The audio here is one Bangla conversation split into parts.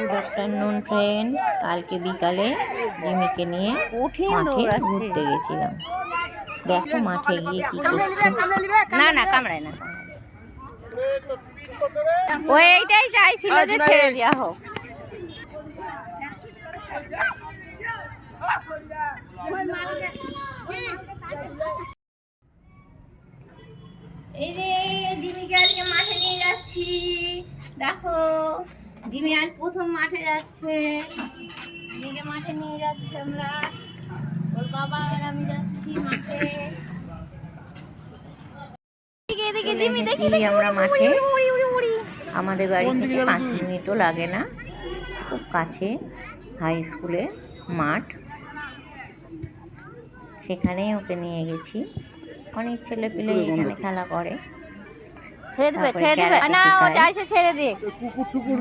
গুড আফটারনুন ফ্রেন্ড কালকে বিকালে জিমিকে নিয়ে মাঠে ঘুরতে গেছিলাম। দেখো মাঠে গিয়ে কি করছে। না না কামড়ায় না। ও এইটাই চাইছিল যে ছেড়ে দেওয়া হোক। এই যে জিমিকে আজকে মাঠে নিয়ে যাচ্ছি। দেখো। জিমি আজ প্রথম মাঠে যাচ্ছে। জিমিকে মাঠে নিয়ে যাচ্ছে আমরা। ওর বাবা আর আমি যাচ্ছি মাঠে। আমরা মাঠে। আমাদের বাড়ি থেকে পাঁচ মিনিটও লাগে না। খুব কাছে হাই স্কুলে মাঠ। সেখানেই ওকে নিয়ে গেছি। অনেক ছেলে পেলে এখানে খেলা করে। ছেড়ে দেবে ছেড়ে দেবে। না ও চাইছে ছেড়ে দে। কুকুর টুকুর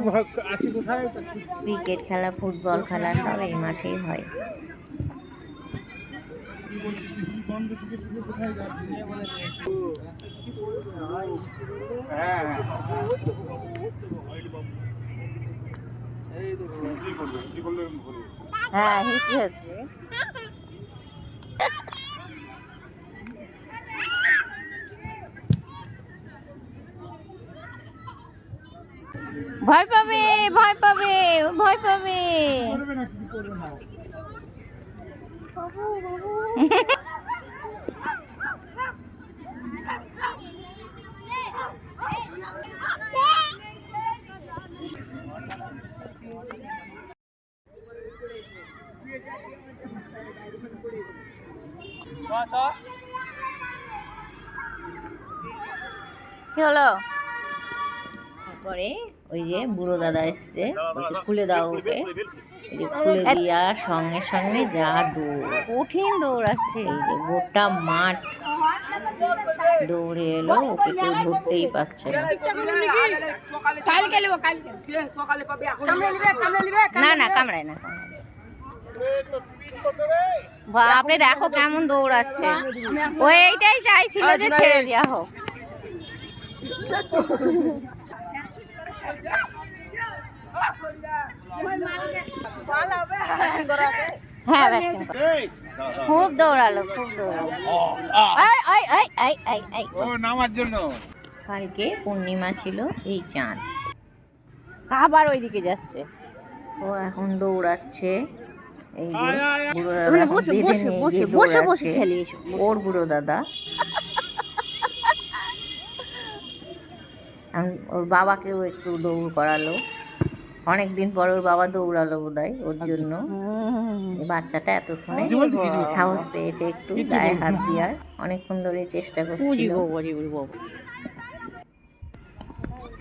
আছে কোথায়? ক্রিকেট খেলা ফুটবল খেলা সব এই মাঠেই হয় হ্যাঁ। হ্যাঁ হিসি হচ্ছে। ভয় পাবে ভয় পাবে ভয় পাবে। কি হলো? তারপরে ওই যে বুড়ো দাদা এসছে। বলছে খুলে দাও ওকে। এই যে খুলে দেওয়ার সঙ্গে সঙ্গে যা দৌড়। কঠিন দৌড়াচ্ছে এই যে গোটা মাঠ দৌড়ে এলো ওকে কেউ ধরতেই পারছে না। না না কামড়ায় না বাপরে দেখো কেমন দৌড়াচ্ছে ও এইটাই চাইছিল যে ছেড়ে দেওয়া হোক। হ্যাঁ ভ্যাকসিন খুব দৌড়ালো খুব দৌড়ালো। আই আই আই আই আই আই ও নামার জন্য। কালকে পূর্ণিমা ছিল সেই চাঁদ। আবার ওইদিকে যাচ্ছে। ও এখন দৌড়াচ্ছে। এই যে আয়, আয়, আয়। বুড়ো মানে দাদা এখন বসে, বেঁধে বসে, নিয়ে বসে, গিয়ে বসে, বসে দৌড়াচ্ছে। খেলে এসো, ওর বুড়ো দাদা এখন ওর বাবাকেও একটু দৌড় করালো। অনেক দিন পর ওর বাবা দৌড়ালো বোধহয় ওর জন্য। বাচ্চাটা এতক্ষণে। সাহস পেয়েছে একটু গায়ে হাত। দেওয়ার অনেকক্ষণ ধরে চেষ্টা করছিল।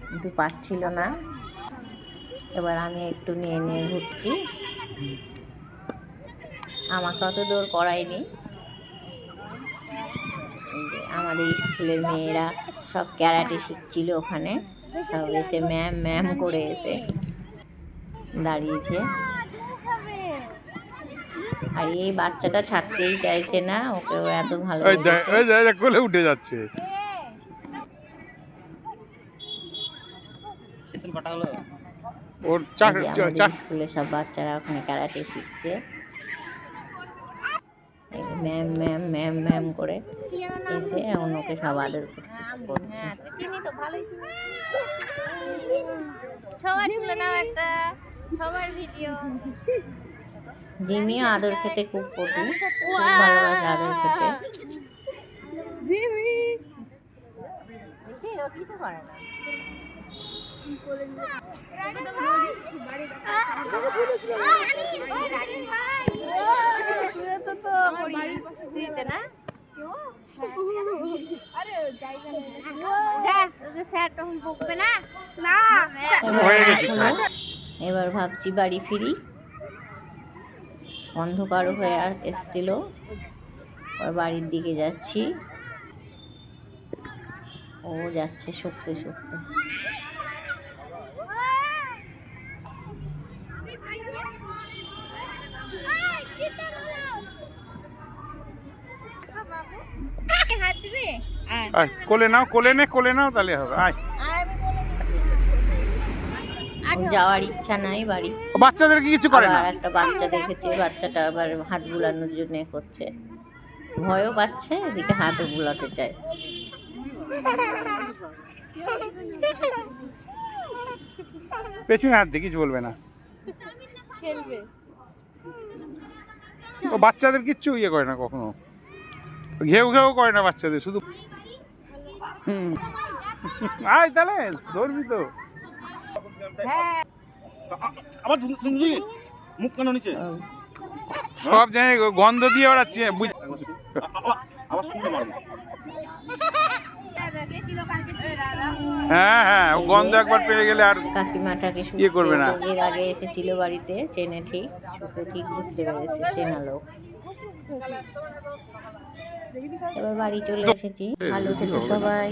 কিন্তু পারছিল না। এবার আমি একটু নিয়ে নিয়ে ঘুরছি। আমাকে অত দৌড় করায়নি। আমাদের স্কুলের মেয়েরা সব ক্যারাটে শিখছিল ওখানে। সব এসে ম্যাম ম্যাম করে এসে দাঁড়িয়েছে। আর এই বাচ্চাটা ছাড়তেই চাইছে না ওকে ও এত ভালো কোলে উঠে যাচ্ছে। ওর আমাদের সব বাচ্চারা ওখানে ক্যারাটে শিখছে। ম্যাম ম্যাম ম্যাম ম্যাম করে এসে এখন ওকে সব আদর করতে- করছে। চিনি তো ভালোই সবার তুলে নাও একটা সবার ভিডিও জিমিও আদর খেতে খুব পটু ভালোবাসে আদর খেতে। কিছু করে না। তখন না? না। হয়ে গেছে। এবার ভাবছি বাড়ি ফিরি। অন্ধকারও হয়ে এসছিল। ওর বাড়ির দিকে যাচ্ছি। ও যাচ্ছে সত্যি সত্যি হাত দিবে আর আয়। কোলে নাও কোলে নে কোলে নাও তাহলে হবে আয়। আর যাওয়ার ইচ্ছা নাই বাড়ি। বাচ্চাদের কি কিছু করে না? একটা বাচ্চা দেখেছে বাচ্চাটা আবার হাত বুলানোর জন্য করছে। ভয়ও পাচ্ছে এদিকে হাতও বুলাতে চায়। পেছনে হাত দিয়ে কিছু বলবে না। খেলবে। ও বাচ্চাদের কিচ্ছু ইয়ে করে না কখনো। ঘেউ ঘেউ করে না বাচ্চাদের শুধু হুম। আয় তাহলে ধরবি তো। আবার শুনছি মুখ কেন নিচে? সব জায়গায় গন্ধ দিয়ে বুঝ- আবার- শুনতে পারব। হ্যাঁ হ্যাঁ গন্ধ একবার পেরে গেলে আর কাকিমাটাকে ইয়ে করবে না। এর আগে এসেছিল বাড়িতে চেনে ঠিক ঠিক বুঝতে পেরেছে চেনালো এবার বাড়ি চলে এসেছি। ভালো থেকো সবাই।